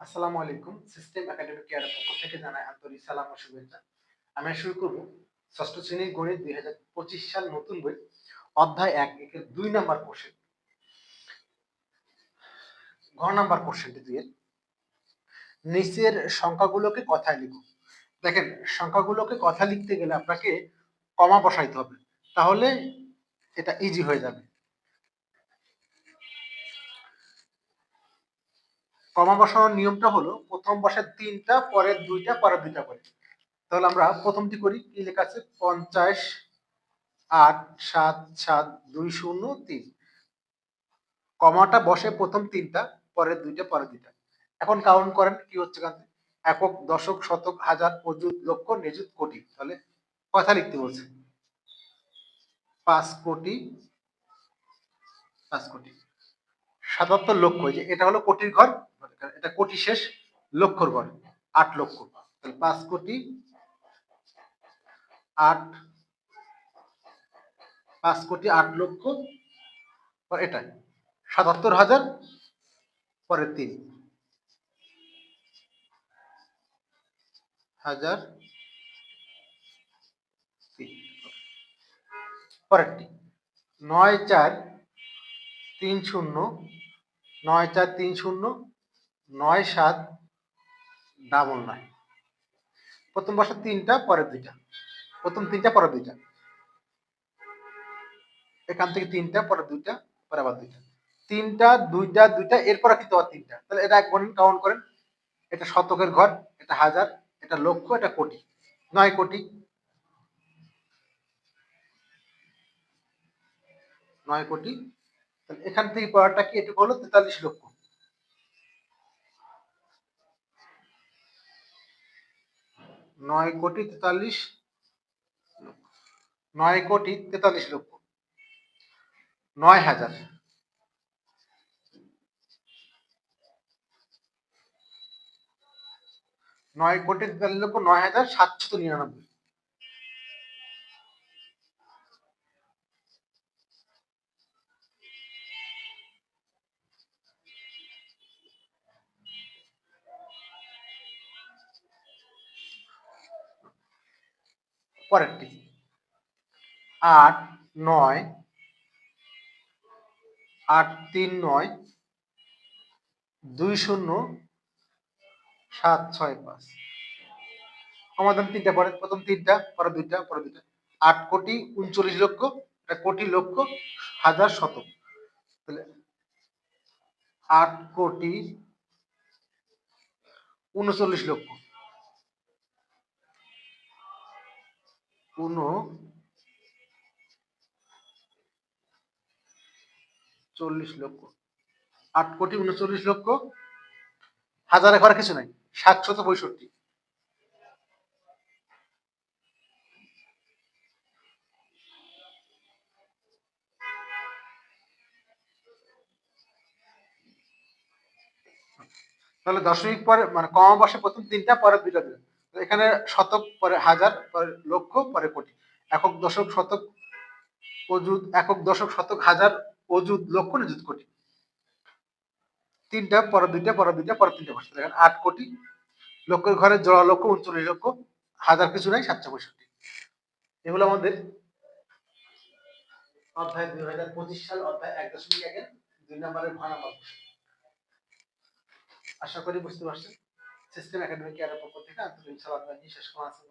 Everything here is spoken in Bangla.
আসসালামু আলাইকুম। সিস্টেম একাডেমিক কেয়ারের পক্ষ থেকে জানাই আন্তরিক সালাম ও শুভেচ্ছা। আমি শুরু করব ষষ্ঠ শ্রেণির গণিত দুই হাজার পঁচিশ সাল নতুন বই, অধ্যায় এক, একের দুই নাম্বার কোশ্চেন ঘ নাম্বার কোশ্চেনটি দুইয়ের। নিচের সংখ্যাগুলোকে কথায় লিখুন দেখেন, সংখ্যাগুলোকে কথা লিখতে গেলে আপনাকে কমা বসাইতে হবে। তাহলে এটা ইজি হয়ে যাবে। কমা বসানোর নিয়মটা হলো প্রথম বসে তিনটা, পরের দুইটা পরের দুইটা করে। তাহলে আমরা প্রথমটি করি? কি লেখা আছে? পঞ্চাশ, আট, সাত সাত, দুই, শূন্য, তিন। কমাটা বসে প্রথম তিনটা, পরের দুইটা পরের দুইটা। এখন কাউন্ট করেন, কি হচ্ছে একক, দশক, শতক, হাজার, অযুত, লক্ষ, নিযুত, কোটি। তাহলে কথা লিখতে বলছে। পাঁচ কোটি পাঁচ কোটি। সাতাত্তর লক্ষ যে এটা হলো কোটির ঘর। এটা কোটি শেষ লক্ষর ঘর, আট লক্ষ। তাহলে পাঁচ কোটি, আট, পাঁচ কোটি আট লক্ষ এটা, সাতাত্তর হাজার পরের তিন। হাজার পরেরটি নয় চার তিন শূন্য, নয় চার তিন শূন্য নয় সাত ডাবল নয় প্রথম বর্ষের তিনটা পরের দুইটা। প্রথম তিনটা পরের দুইটা। এখান থেকে তিনটা পরের দুইটা, পরে আবার দুইটা। তিনটা, দুইটা দুইটা, এরপরে কিন্তু আবার তিনটা। তাহলে এটা একবার কাউন্ট করেন। এটা শতকের ঘর, এটা হাজার, এটা লক্ষ, এটা কোটি। নয় কোটি। নয় কোটি। তাহলে এখান থেকে পাওয়ারটা কি এটা হলো? তেতাল্লিশ লক্ষ। নয় কোটি তেতাল্লিশ নয় কোটি তেতাল্লিশ লক্ষ। নয় হাজার। নয় কোটি তেতাল্লিশ লক্ষ, নয় হাজার সাতশত নিরানব্বই। পরেরটি আট, নয়, আট, তিন, নয়, দুই, শূন্য, সাত, ছয়, পাঁচ। সমাধান তিনটা পরে প্রথম তিনটা পরে দুইটা পরে দুইটা। আট কোটি উনচল্লিশ লক্ষ কোটি লক্ষ, হাজার শতক। তাহলে আট কোটি উনচল্লিশ লক্ষ। চল্লিশ লক্ষ, আট কোটি উনচল্লিশ লক্ষ, হাজারে ঘরে কিছু নাই, সাতশত পঁয়ষট্টি। তাহলে দশমিক পরে মানে কম বসে প্রথম তিনটা, পরে দুইটা দিন এখানে শতক পরে হাজার, পরে লক্ষ, পরে কোটি। একক দশক শতক অযুত, একক দশক শতক হাজার, অযুত লক্ষ, নিযুত কোটি। তিনটা, পরে দুইটা পরে দুইটা, পরে তিনটা বসে। দেখেন, আট কোটি। লক্ষের ঘরে জোড়া লক্ষ উনচল্লিশ লক্ষ। হাজার কিছু নাই, সাতশো পঁয়ষট্টি। এগুলো আমাদের অধ্যায় দুই হাজার পঁচিশ সাল, অধ্যায় এক দশমিক একের দুই নম্বরের আশা করি বুঝতে পারছেন। সিস্টেম একাডেমিক কেয়ারের পক্ষ থেকে আন্তরিক সালাম জানিয়ে শেষ করা আছে